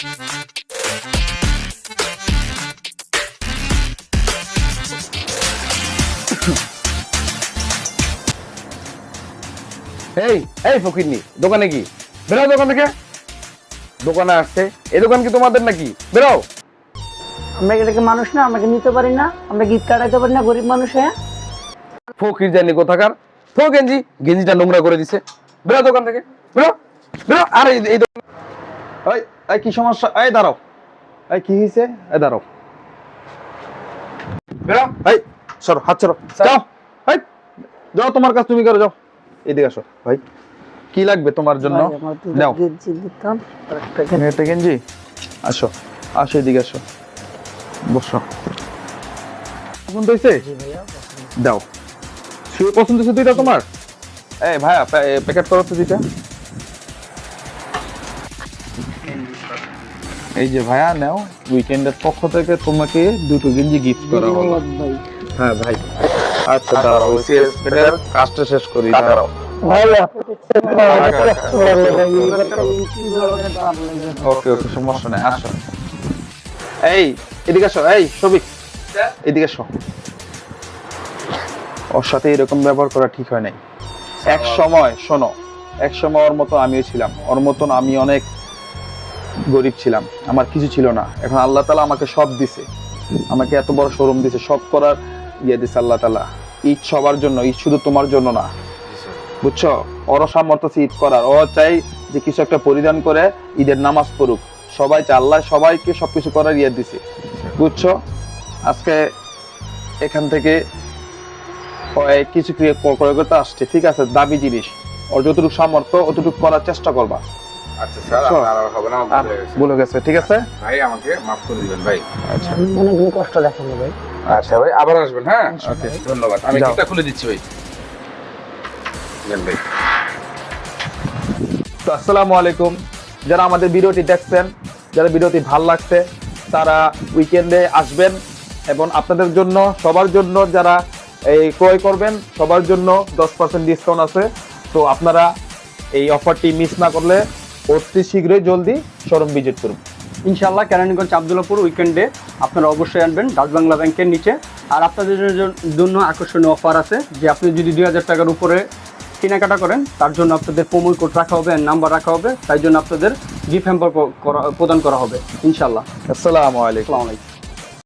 এই এই ফকিরনি দোকানে কি? বেরো দোকান থেকে। দোকানে আসছে। এই দোকান কি তোমাদের নাকি? বেরো। আমরা এটাকে মানুষ না? আমরা নিতে পারি না? আমরা গিট কাটাইতে পারি না? গরিব মানুষ হ্যাঁ? ফকির জানি কোথাকার। ফো গেঞ্জি গেঞ্জিটা নোংরা করে দিছে। বেরো দোকান থেকে। বেরো বেরো। আর এই এই দোকান এই কি সমস্যা? এই দাঁড়াও। এই কি হয়েছে এই দাঁড়াও। বেরো। এই সরো হাত সরো। যাও। এই যাও তোমার কাজ তুমি করো যাও। এদিকে আসো। ভাই কি লাগবে তোমার জন্য? ভাই, আমার দুটো নাও। গেঞ্জি দিতাম আর একটা গেঞ্জি- একটা গেঞ্জি। আসো। আসো এদিকে আসো। বসো। পছন্দ হয়েছে দাও। শুয়ে পছন্দ হয়েছে দুইটা তোমার? এই ভাইয়া প্যাকেট করো তো দুইটা। এই যে ভাইয়া নাও উইকেন্ডের পক্ষ থেকে তোমাকে দুটো গেঞ্জি গিফট করা হলো। হ্যাঁ ভাই। আচ্ছা দাঁড়াও সিএস পেটের কাজটা শেষ করি দাঁড়াও। ভাইয়া ওকে ওকে সমস্যা নেই আসো। এই এদিকে আসো এই সবিক এদিকে আসো। ওর সাথে এরকম ব্যবহার করা ঠিক হয় নাই। এক সময় শোনো এক সময় ওর মতো আমিও ছিলাম। ওর মতন আমি অনেক গরিব ছিলাম, আমার কিছু ছিল না। এখন আল্লাহ তালা আমাকে সব দিছে। আমাকে এত বড় শোরুম দিছে, সব করার ইয়ে দিছে আল্লাহ তালা। ঈদ সবার জন্য, ঈদ শুধু তোমার জন্য না। বুঝছ? ওরও সামর্থ্য আছে ঈদ করার। ও চাই যে কিছু একটা পরিধান করে ঈদের নামাজ পড়ুক। সবাই চায়, আল্লাহ সবাইকে সবকিছু করার ইয়ে দিছে। বুঝছ? আজকে এখান থেকে কিছু ক্রিয়া করে করতে আসছে। ঠিক আছে দাবি জিনিস। ওর যতটুকু সামর্থ্য, অতটুকু করার চেষ্টা করবা। আচ্ছা স্যার আর হবে না আমার আর ভুল হয়ে গেছে। ভুলে গেছে ঠিক আছে? ভাই আমাকে মাফ করে দিবেন ভাই। আচ্ছা। অনেকগুলো কষ্ট দেখেন ভাই। আচ্ছা ভাই আবার আসবেন হ্যাঁ? ওকে ধন্যবাদ। আমি যাও। খুলে দিচ্ছি ভাই। ভাই। তো আসসালামু আলাইকুম। যারা আমাদের ভিডিওটি দেখছেন যারা ভিডিওটি ভালো লাগছে তারা উইকেন্ডে আসবেন এবং আপনাদের জন্য সবার জন্য যারা এই ক্রয় করবেন সবার জন্য দশ পার্সেন্ট ডিসকাউন্ট আছে। তো আপনারা এই অফারটি মিস না করলে অতি শীঘ্রই জলদি শোরুম ভিজিট করুন। ইনশাল্লাহ কেরানীগঞ্জ আবদুল্লাপুর উইকেন্ডে আপনারা অবশ্যই আনবেন ডাচ বাংলা ব্যাংকের নিচে। আর আপনাদের জন্য আকর্ষণীয় অফার আছে যে আপনি যদি দুই হাজার টাকার উপরে কেনাকাটা করেন তার জন্য আপনাদের প্রোমো কোড রাখা হবে নাম্বার রাখা হবে তাই জন্য আপনাদের গিফট হ্যাম্পার প্রদান করা হবে ইনশাল্লাহ আসসালামু আলাইকুম। আলাইকুম।